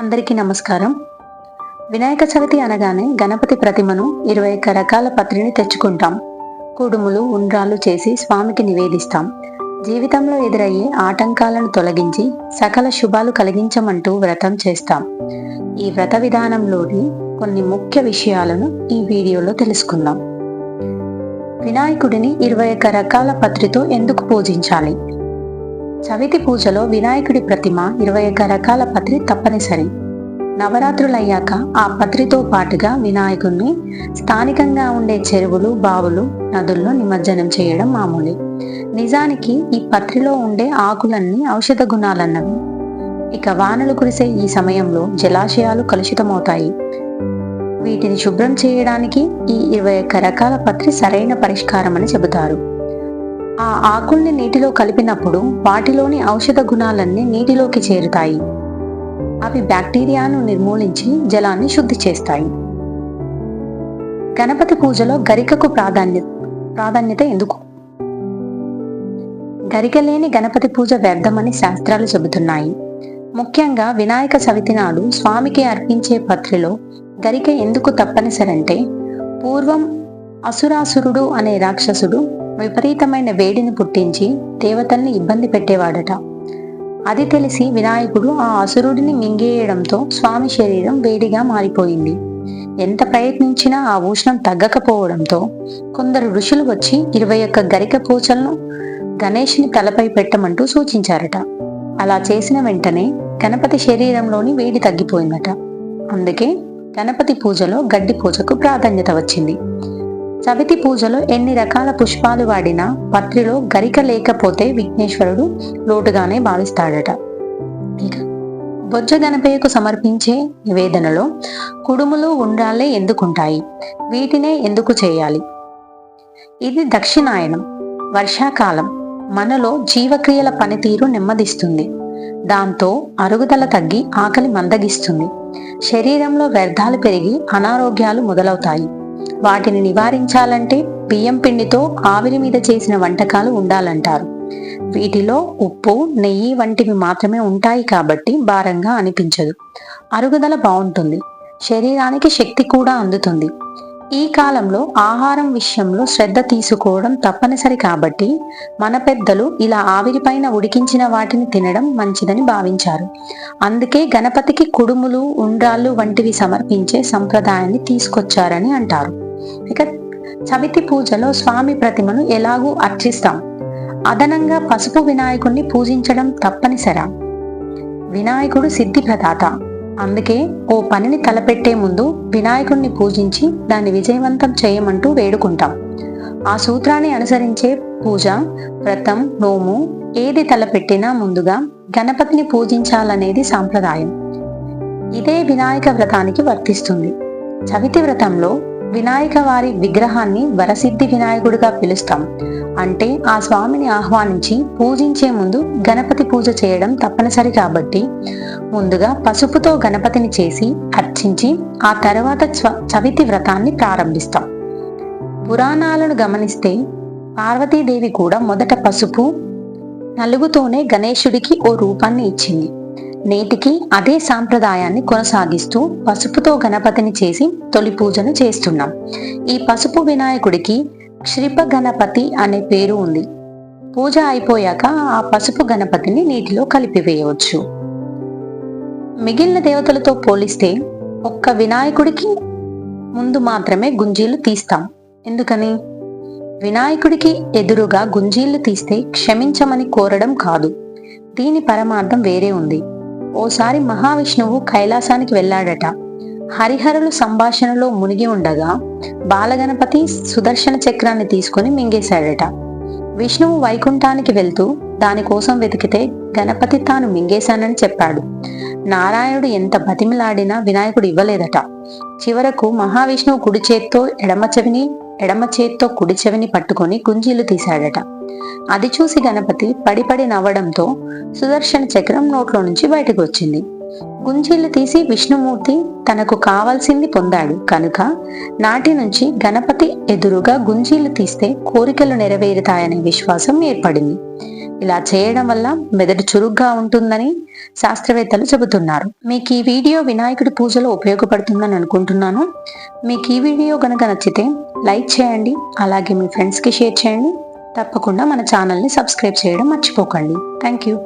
అందరికీ నమస్కారం. వినాయక చవితి అనగానే గణపతి ప్రతిమను ఇరవై ఒక్క రకాల పత్రిని తెచ్చుకుంటాం. కుడుములు ఉండ్రాలు చేసి స్వామికి నివేదిస్తాం. జీవితంలో ఎదురయ్యే ఆటంకాలను తొలగించి సకల శుభాలు కలిగించమంటూ వ్రతం చేస్తాం. ఈ వ్రత విధానంలోని కొన్ని ముఖ్య విషయాలను ఈ వీడియోలో తెలుసుకుందాం. వినాయకుడిని ఇరవై ఒక్క రకాల పత్రితో ఎందుకు పూజించాలి? చవితి పూజలో వినాయకుడి ప్రతిమ ఇరవై ఒక్క రకాల పత్రి తప్పనిసరి. నవరాత్రులయ్యాక ఆ పత్రితో పాటుగా వినాయకుణ్ణి స్థానికంగా ఉండే చెరువులు బావులు నదుల్లో నిమజ్జనం చేయడం మామూలు. నిజానికి ఈ పత్రిలో ఉండే ఆకులన్నీ ఔషధ గుణాలన్నవి. ఇక వానలు కురిసే ఈ సమయంలో జలాశయాలు కలుషితమవుతాయి. వీటిని శుభ్రం చేయడానికి ఈ ఇరవై ఒక్క రకాల పత్రి సరైన పరిష్కారమని చెబుతారు. ఆ ఆకుల్ని నీటిలో కలిపినప్పుడు వాటిలోని ఔషధ గుణాలన్నీ నీటిలోకి చేరుతాయి. అవి బ్యాక్టీరియాను నిర్మూలించి జలాన్ని శుద్ధి చేస్తాయి. గణపతి పూజలో గరికకు ప్రాధాన్యత ప్రాధాన్యత ఎందుకు? గరిక లేని గణపతి పూజ వ్యర్థమని శాస్త్రాలు చెబుతున్నాయి. ముఖ్యంగా వినాయక చవితి నాడు స్వామికి అర్పించే పత్రిలో గరిక ఎందుకు తప్పనిసరంటే పూర్వం అసురాసురుడు అనే రాక్షసుడు విపరీతమైన వేడిని పుట్టించి దేవతల్ని ఇబ్బంది పెట్టేవాడట. అది తెలిసి వినాయకుడు ఆ అసురుడిని మింగేయడంతో స్వామి శరీరం వేడిగా మారిపోయింది. ఎంత ప్రయత్నించినా ఆ ఉష్ణం తగ్గకపోవడంతో కొందరు ఋషులు వచ్చి ఇరవై ఒక్క గరిక పూచలను గణేష్ని తలపై పెట్టమంటూ సూచించారట. అలా చేసిన వెంటనే గణపతి శరీరంలోని వేడి తగ్గిపోయిందట. అందుకే గణపతి పూజలో గడ్డి పూజకు ప్రాధాన్యత వచ్చింది. చవితి పూజలో ఎన్ని రకాల పుష్పాలు వాడినా పత్రిలో గరిక లేకపోతే విఘ్నేశ్వరుడు లోటుగానే భావిస్తాడట. ఇక బొజ్జ గణపయ్యకు సమర్పించే నివేదనలో కుడుములు ఉండాలే ఎందుకుంటాయి? వీటినే ఎందుకు చేయాలి? ఇది దక్షిణాయనం వర్షాకాలం మనలో జీవక్రియల పనితీరు నెమ్మదిస్తుంది. దాంతో అరుగుదల తగ్గి ఆకలి మందగిస్తుంది. శరీరంలో వ్యర్థాలు పెరిగి అనారోగ్యాలు మొదలవుతాయి. వాటిని నివారించాలంటే బియ్యం పిండితో ఆవిరి మీద చేసిన వంటకాలు ఉండాలంటారు. వీటిలో ఉప్పు నెయ్యి వంటివి మాత్రమే ఉంటాయి కాబట్టి భారంగా అనిపించదు. అరుగుదల బాగుంటుంది. శరీరానికి శక్తి కూడా అందుతుంది. ఈ కాలంలో ఆహారం విషయంలో శ్రద్ధ తీసుకోవడం తప్పనిసరి కాబట్టి మన పెద్దలు ఇలా ఆవిరిపైన ఉడికించిన వాటిని తినడం మంచిదని భావించారు. అందుకే గణపతికి కుడుములు ఉండ్రాళ్ళు వంటివి సమర్పించే సంప్రదాయాన్ని తీసుకొచ్చారని అంటారు. ఇక చవితి పూజలో స్వామి ప్రతిమను ఎలాగూ అర్చిస్తాం. అదనంగా పసుపు వినాయకుడిని పూజించడం తప్పనిసరా. వినాయకుడు సిద్ధి ప్రదాత అందుకే ఓ పనిని తలపెట్టే ముందు వినాయకుడిని పూజించి దాన్ని విజయవంతం చేయమంటూ వేడుకుంటాం. ఆ సూత్రాన్ని అనుసరించే పూజ వ్రతం నోము ఏది తలపెట్టినా ముందుగా గణపతిని పూజించాలనేది సాంప్రదాయం. ఇదే వినాయక వ్రతానికి వర్తిస్తుంది. చవితి వ్రతంలో వినాయక వారి విగ్రహాన్ని వరసిద్ధి వినాయకుడిగా పిలుస్తాం. అంటే ఆ స్వామిని ఆహ్వానించి పూజించే ముందు గణపతి పూజ చేయడం తప్పనిసరి కాబట్టి ముందుగా పసుపుతో గణపతిని చేసి అర్చించి ఆ తర్వాత చవితి వ్రతాన్ని ప్రారంభిస్తాం. పురాణాలను గమనిస్తే పార్వతీదేవి కూడా మొదట పసుపు నలుగుతోనే గణేశుడికి ఓ రూపాన్ని ఇచ్చింది. నేటికి అదే సాంప్రదాయాన్ని కొనసాగిస్తూ పసుపుతో గణపతిని చేసి తొలి పూజను చేస్తున్నాం. ఈ పసుపు వినాయకుడికి క్షిప గణపతి అనే పేరు ఉంది. పూజ అయిపోయాక ఆ పసుపు గణపతిని నీటిలో కలిపివేయవచ్చు. మిగిలిన దేవతలతో పోలిస్తే ఒక్క వినాయకుడికి ముందు మాత్రమే గుంజీలు తీస్తాం. ఎందుకని? వినాయకుడికి ఎదురుగా గుంజీళ్ళు తీస్తే క్షమించమని కోరడం కాదు. దీని పరమార్థం వేరే ఉంది. ఓసారి మహావిష్ణువు కైలాసానికి వెళ్ళాడట. హరిహరులు సంభాషణలో మునిగి ఉండగా బాలగణపతి సుదర్శన చక్రాన్ని తీసుకుని మింగేశాడట. విష్ణువు వైకుంఠానికి వెళ్తూ దానికోసం వెతికితే గణపతి తాను మింగేశానని చెప్పాడు. నారాయణుడు ఎంత బతిమిలాడినా వినాయకుడు ఇవ్వలేదట. చివరకు మహావిష్ణువు కుడి చేత్తో ఎడమ చెవిని ఎడమ చేత్తో కుడి చెవిని పట్టుకొని గుంజీలు తీశాడట. అది చూసి గణపతి పడిపడి నవ్వడంతో సుదర్శన చక్రం నోట్లో నుంచి బయటకు వచ్చింది. గుంజీలు తీసి విష్ణుమూర్తి తనకు కావాల్సింది పొందాడు కనుక నాటి నుంచి గణపతి ఎదురుగా గుంజీలు తీస్తే కోరికలు నెరవేరుతాయనే విశ్వాసం ఏర్పడింది. ఇలా చేయడం వల్ల మెదడు చురుగ్గా ఉంటుందని శాస్త్రవేత్తలు చెబుతున్నారు. మీకు ఈ వీడియో వినాయకుడి పూజలో ఉపయోగపడుతుందని అనుకుంటున్నాను. మీకు ఈ వీడియో కనుక నచ్చితే లైక్ చేయండి అలాగే మీ ఫ్రెండ్స్కి షేర్ చేయండి. తప్పకుండా మన ఛానల్ని సబ్స్క్రైబ్ చేయడం మర్చిపోకండి. Thank you.